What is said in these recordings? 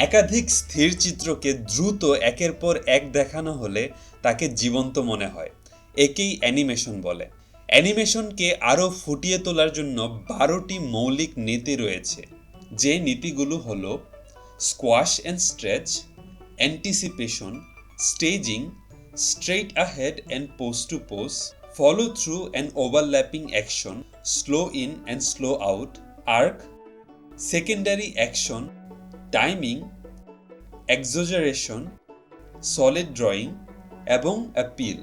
একাধিক স্থির চিত্রকে দ্রুত একের পর এক দেখানো হলে তাকে জীবন্ত মনে হয়। একেই অ্যানিমেশন বলে। অ্যানিমেশনকে আরও ফুটিয়ে তোলার জন্য বারোটি মৌলিক নীতি রয়েছে। যে নীতিগুলো হল squash and stretch anticipation staging straight ahead and pose to pose follow through and overlapping action slow in and slow out arc secondary action, timing, exaggeration, solid drawing এবং অ্যাপিল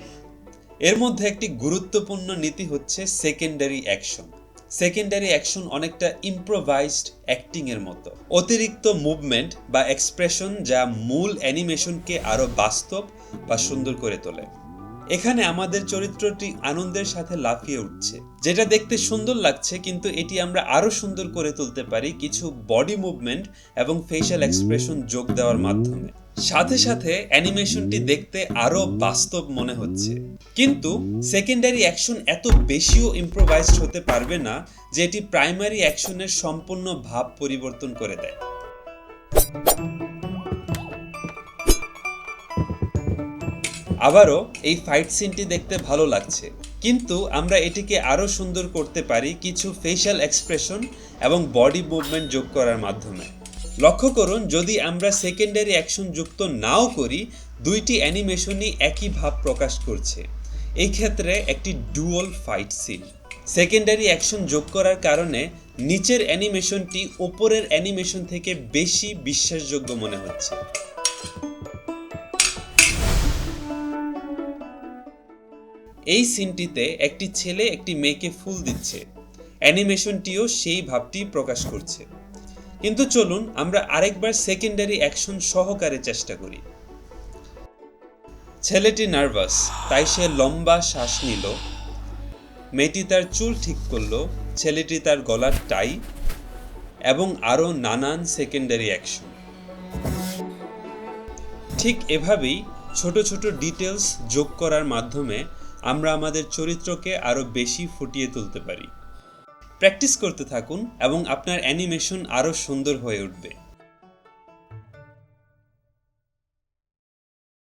এর মধ্যে একটি গুরুত্বপূর্ণ নীতি হচ্ছে সেকেন্ডারি অ্যাকশন সেকেন্ডারি অ্যাকশন অনেকটা improvised acting এর মতো। অতিরিক্ত মুভমেন্ট বা এক্সপ্রেশন যা মূল অ্যানিমেশনকে আরও বাস্তব বা সুন্দর করে তোলে। এখানে আমাদের চরিত্রটি আনন্দের সাথে লাফিয়ে উঠছে। যেটা দেখতে সুন্দর লাগছে, কিন্তু এটি আমরা আরও সুন্দর করে তুলতে পারি কিছু বডি মুভমেন্ট এবং ফেশিয়াল এক্সপ্রেশন যোগ দেওয়ার মাধ্যমে। সাথে সাথে অ্যানিমেশনটি দেখতে আরও বাস্তব মনে হচ্ছে। কিন্তু সেকেন্ডারি অ্যাকশন এত বেশিও ইম্প্রোভাইজড হতে পারবে না, যে এটি প্রাইমারি অ্যাকশনের সম্পূর্ণ ভাব পরিবর্তন করে দেয়। আবারও এই ফাইট সিনটি দেখতে ভালো লাগছে। কিন্তু আমরা এটিকে আরও সুন্দর করতে পারি কিছু ফেশিয়াল এক্সপ্রেশন এবং বডি মুভমেন্ট যোগ করার মাধ্যমে। লক্ষ্য করুন, যদি আমরা সেকেন্ডারি অ্যাকশন যুক্ত নাও করি, দুইটি অ্যানিমেশনই একই ভাব প্রকাশ করছে। এই ক্ষেত্রে একটি dual fight scene secondary action যোগ করার কারণে নিচের অ্যানিমেশনটি ওপরের অ্যানিমেশন থেকে বেশি বিশ্বাসযোগ্য মনে হচ্ছে। এই সিনটিতে একটি ছেলে একটি মেয়েকে ফুল দিচ্ছে। অ্যানিমেশনটিও সেই ভাবটি প্রকাশ করছে। কিন্তু চলুন আমরা আরেকবার সেকেন্ডারি অ্যাকশন সহকারে চেষ্টা করি। ছেলেটি নার্ভাস, তাই সে লম্বা শ্বাস নিল। মেয়েটি তার চুল ঠিক করল, ছেলেটি তার গলার টাই এবং আরও নানান সেকেন্ডারি অ্যাকশন। ঠিক এভাবেই ছোট ছোট ডিটেলস যোগ করার মাধ্যমে আমরা আমাদের চরিত্রকে আরও বেশি ফুটিয়ে তুলতে পারি। প্র্যাকটিস করতে থাকুন এবং আপনার অ্যানিমেশন আরও সুন্দর হয়ে উঠবে।